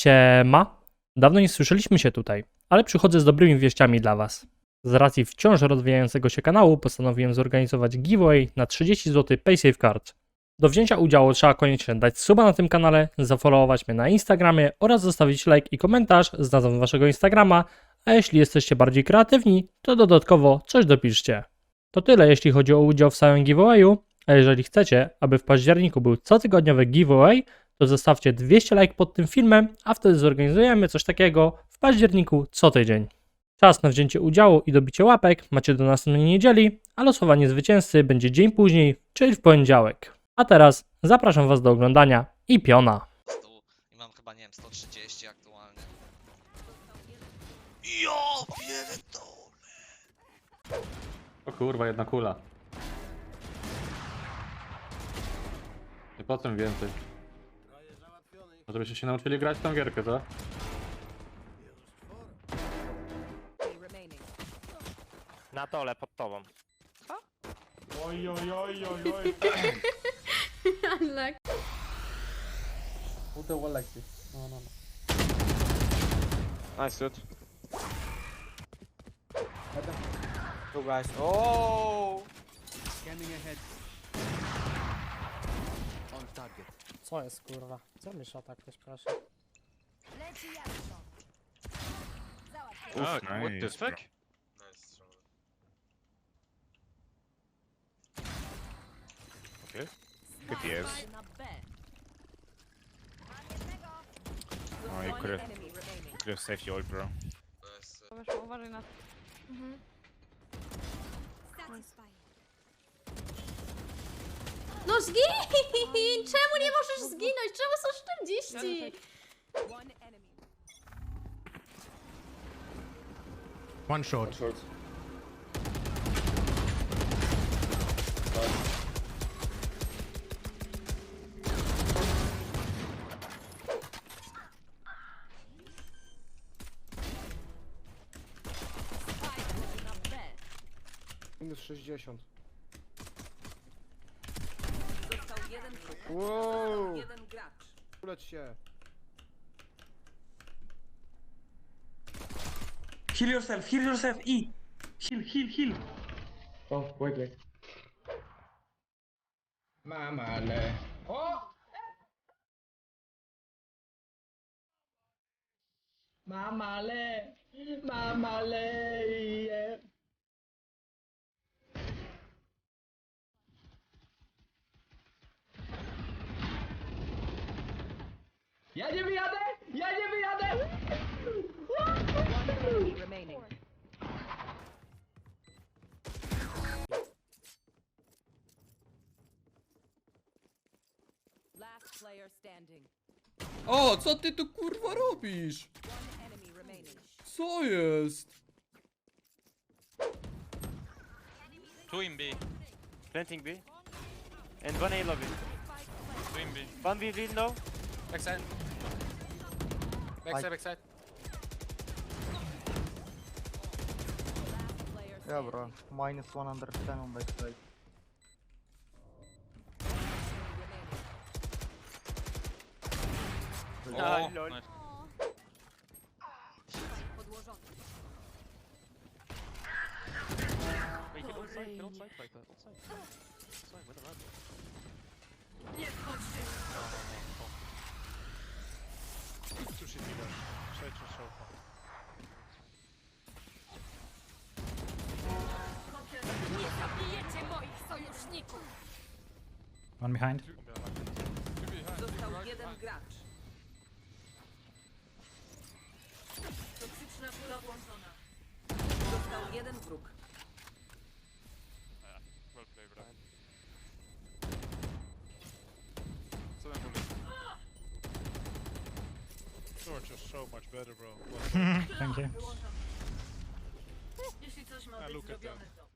Siema. Dawno nie słyszeliśmy się tutaj, ale przychodzę z dobrymi wieściami dla Was. Z racji wciąż rozwijającego się kanału postanowiłem zorganizować giveaway na 30 zł PaySafeCard. Do wzięcia udziału trzeba koniecznie dać suba na tym kanale, zafollowować mnie na Instagramie oraz zostawić like i komentarz z nazwą Waszego Instagrama, a jeśli jesteście bardziej kreatywni, to dodatkowo coś dopiszcie. To tyle jeśli chodzi o udział w całym giveawayu, a jeżeli chcecie, aby w październiku był cotygodniowy giveaway, to zostawcie 200 like pod tym filmem, a wtedy zorganizujemy coś takiego w październiku co tydzień. Czas na wzięcie udziału i dobicie łapek macie do następnej niedzieli, a losowanie zwycięzcy będzie dzień później, czyli w poniedziałek. A teraz zapraszam Was do oglądania i piona. 100 i mam chyba, nie wiem, 130 aktualnie. Ja pierdolę. O kurwa, jedna kula. I potem więcej. No Żebyście się nauczyli grać w tą gierkę, co? Na dole pod tobą. Oj, oj, oj, oj, oj. Unlucky. Put the wall like this. No, no, no. Nice dude. Two guys. Oh! Co jest kurwa? Co mi tak ktoś prosi? Oh, what the fuck? Okay. Good yes. Oh, you could have, you could have saved your ult, bro. Weszło, uważaj na... No zgin! Czemu nie możesz zginąć? Czemu są 40? One short. Minus 60. Został jeden wróg. Wow! Jeden gracz. Uleć się. Heal yourself, heal yourself, E! Heal, heal, heal! Oh, wait, wait. Mamale. O! Mamale! Mamale! Yeah. Ja nie wyjadę! Ja nie wyjadę! Remaining. Last player standing. O, co ty tu kurwa robisz? One enemy remaining. Co jest? Two in B. Planting B. And one A lobby. Two in B. One B window. Backside. Backside, backside. Yeah, bro. Minus 110 on backside. O, lol. nice. Podłożony. Wait, get outside, get outside like that, outside. Outside, with a ladder. Nie wchodźcie! On side. Side, with the run. One behind. Został jeden gracz. Toksyczna pula włączona. Został jeden wróg. Thank you. Jeśli coś ma być zrobione,